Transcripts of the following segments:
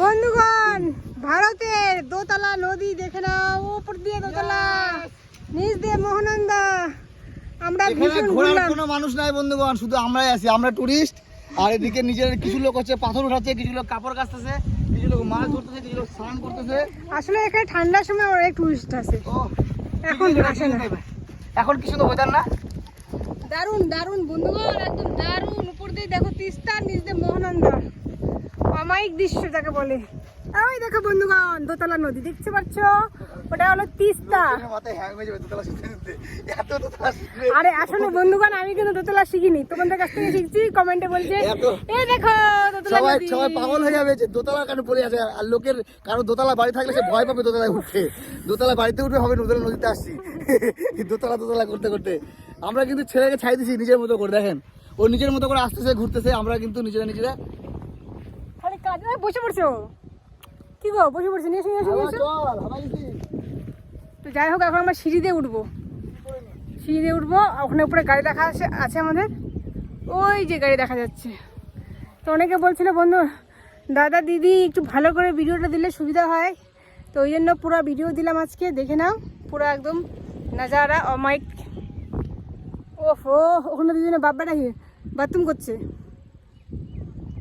বন্ধুগণ ভারতের দোতলা নদী দেখে নাও উপর দিয়ে দোতলা নিচ দিয়ে মোহনন্দা। আমরা ভীষণ ঘোরার কোনো মানুষ নাই বন্ধুগণ শুধু আমরাই আছি আমরা টুরিস্ট আর এদিকে নিজের কিছু লোক হচ্ছে পাথর উঠাচ্ছে কিছু লোক কাপড় কাচতেছে কিছু লোক মাছ ধরতেছে কিছু লোক স্নান করতেছে। আসলে এখানে ঠান্ডার সময় অনেক টুরিস্ট আছে। এখন আসে না এখন কি সুন্দর ওয়েদার না? দারুণ দারুণ বন্ধুগণ একদম দারুণ উপর দিয়ে দেখো তিস্তা নিচ দিয়ে অমায়িক দৃশ্য যাকে বলে। ওই দেখো বন্ধুগণ দোতলা নদী দেখতে পাচ্ছ? ওটা হলো তিস্তা। দোতলা দোতলা আরে আসলে বন্ধুগণ আমি কিন্তু দোতলা শিখিনি। তোমাদের কাছ থেকে শিখছি কমেন্টে বলছে এই দেখো সবাই সবাই পাগল হয়ে যাবে যে দোতলা কেন পড়ে আছে? আর লোকের কারও দোতলা বাড়ি থাকলে সে ভয় পাবে দোতলায় উঠতে দোতলা বাড়িতে উঠবে হবে নদীর নদীতে আসছি। দোতলা দোতলা করতে করতে। আমরা কিন্তু ছেলেকে ছাই দিছি নিজের মতো করে দেখেন। ও নিজের মতো করে আসতেছে ঘুরতেছে আমরা কিন্তু নিজেরা নিজেরা বসে পড়ছো কি গো, বসে পড়ছো, নিয়ে এসো তো যাই হোক, এখন আমরা সিঁড়ি দিয়ে উঠবো। সিঁড়ি দিয়ে উঠবো, ওখানে উপরে গাড়ি দেখা আছে আছে আমাদের। ওই যে গাড়ি দেখা যাচ্ছে। তো অনেকে বলছিল, বন্ধু, দাদা, দিদি, একটু ভালো করে ভিডিওটা দিলে সুবিধা হয়। তো ওই জন্য পুরো ভিডিও দিলাম আজকে, দেখে নাও। পুরো একদম নাজারা অমাইক ওফ, ও, ওখানে দুজনে নাকি বাথরুম করছে।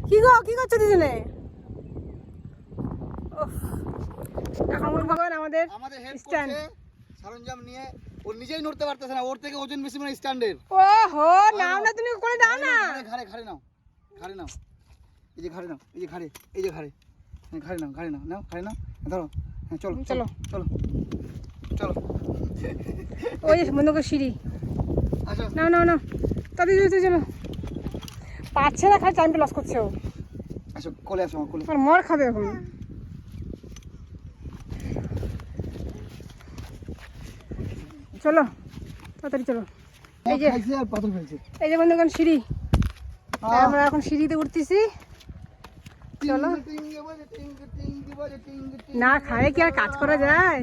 কি গো, কি করছ দুজনে? এখন ভগবান আমাদের আমাদের হেল্প Stand. সরঞ্জাম নিয়ে। ও নিজেই নড়তে পারতেছে না ওর থেকে ওজন বেশি মানে স্ট্যান্ডের ও হো নাও না তুমি করে দাও না। ঘাড়ে ঘাড়ে নাও ঘাড়ে নাও। এই যে ঘাড়ে নাও এই যে ঘাড়ে এই যে ঘাড়ে। হ্যাঁ, ঘাড়ে নাও ঘাড়ে নাও নাও ঘাড়ে নাও। হ্যাঁ, ধরো। হ্যাঁ চলো চলো। চলো চলো। ওই বন্ধ করে সিঁড়ি। নাও নাও নাও। তাদের যেতে চলো। পাচ্ছে না খালি টাইমটা লস করছে ও। আসো কোলে আসো কোলে। আর মর খাবে এখন। চলো তাড়াতাড়ি চলো। এই যে এই যে বন্ধুগণ সিঁড়ি। আমরা এখন সিঁড়িতে উঠতেছি। চলো। না খায় কি আর কাজ করা যায়?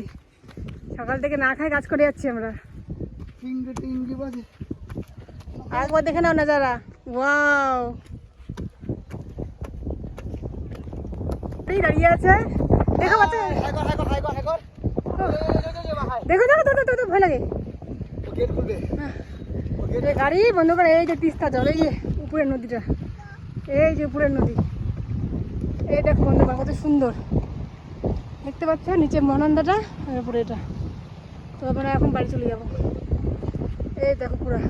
সকাল থেকে না খায় কাজ করে যাচ্ছি আমরা। একবার দেখে নাও নাজারা। ওয়াও। দাঁড়িয়ে আছে। দেখো দেখো ভয় লাগে? এই গাড়ি বন্ধ করে এই যে তিস্তা জল এই যে উপরের নদীটা। এই যে উপরের নদী। এই দেখো বন্ধু কত সুন্দর। দেখতে পাচ্ছ? নিচে মনন্দাটা আর উপরে এটা। তো আমরা এখন বাড়ি চলে যাব। এই দেখো পুরা।